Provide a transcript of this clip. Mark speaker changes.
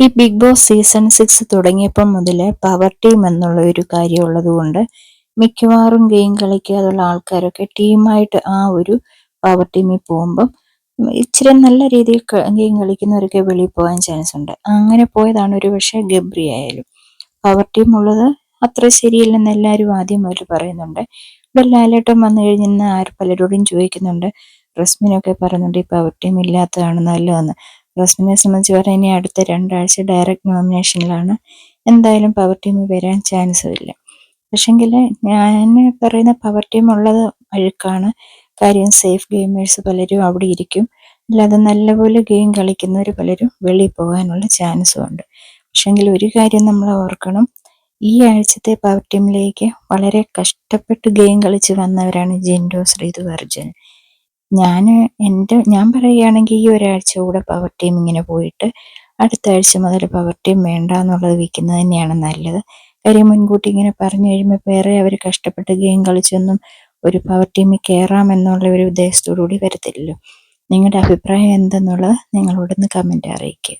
Speaker 1: ഈ big Boss season six തുടങ്ങിയപ്പം മുതൽ പവർ ടീം എന്നുള്ള ഒരു കാര്യം ഉള്ളതുകൊണ്ട് മിക്കവാറും ഗെയിം കളിക്കാതുള്ള ആൾക്കാരൊക്കെ ടീമായിട്ട് ആ ഒരു പവർ ടീമിൽ പോകുമ്പം ഇച്ചിരി നല്ല രീതിയിൽ ഗെയിം കളിക്കുന്നവരൊക്കെ വെളിയിൽ പോകാൻ ചാൻസ് ഉണ്ട്. അങ്ങനെ പോയതാണ് ഒരു പക്ഷേ ഗബ്രി ആയാലും. പവർ ടീം ഉള്ളത് അത്ര ശരിയില്ലെന്ന് എല്ലാവരും ആദ്യം മുതൽ പറയുന്നുണ്ട്. ഇവിടെ ലാലേട്ടം വന്നു കഴിഞ്ഞാൽ ആര് പലരോടും ചോദിക്കുന്നുണ്ട്. റസ്മിനൊക്കെ പറയുന്നുണ്ട് ഈ പവർ ടീം ഇല്ലാത്തതാണ് നല്ലതെന്ന്. റസ്മിനെ സംബന്ധിച്ച് പറഞ്ഞാൽ ഇനി അടുത്ത രണ്ടാഴ്ച ഡയറക്റ്റ് നോമിനേഷനിലാണ് എന്തായാലും പവർ ടീം വരാൻ ചാൻസും ഇല്ല. പക്ഷെങ്കിൽ ഞാൻ പറയുന്ന പവർ ടീം ഉള്ളത് അഴുക്കാണ്. കാര്യം സേഫ് ഗെയിമേഴ്സ് പലരും അവിടെ ഇരിക്കും. അല്ലാതെ നല്ലപോലെ ഗെയിം കളിക്കുന്നവർ പലരും വെളിയിൽ പോകാനുള്ള ചാൻസും ഉണ്ട്. പക്ഷെങ്കിൽ ഒരു കാര്യം നമ്മൾ ഓർക്കണം. ഈ ആഴ്ചത്തെ പവർ ടീമിലേക്ക് വളരെ കഷ്ടപ്പെട്ട് ഗെയിം കളിച്ച് വന്നവരാണ് ജിൻഡോ ശ്രീതു അർജുൻ. ഞാൻ എന്റെ ഞാൻ പറയുകയാണെങ്കിൽ ഈ ഒരാഴ്ച കൂടെ പവർ ടീം ഇങ്ങനെ പോയിട്ട് അടുത്ത ആഴ്ച മുതൽ പവർ ടീം വേണ്ട എന്നുള്ളത് വിൽക്കുന്നത് തന്നെയാണ് നല്ലത്. കാര്യം മുൻകൂട്ടി ഇങ്ങനെ പറഞ്ഞു കഴിയുമ്പോൾ വേറെ അവർ കഷ്ടപ്പെട്ട് ഗെയിം കളിച്ചൊന്നും ഒരു പവർ ടീമിൽ കയറാം എന്നുള്ള ഒരു ഉദ്ദേശത്തോടു കൂടി വരത്തില്ലല്ലോ. നിങ്ങളുടെ അഭിപ്രായം എന്തെന്നുള്ളത് നിങ്ങളോടൊന്ന് കമന്റ് അറിയിക്കുക.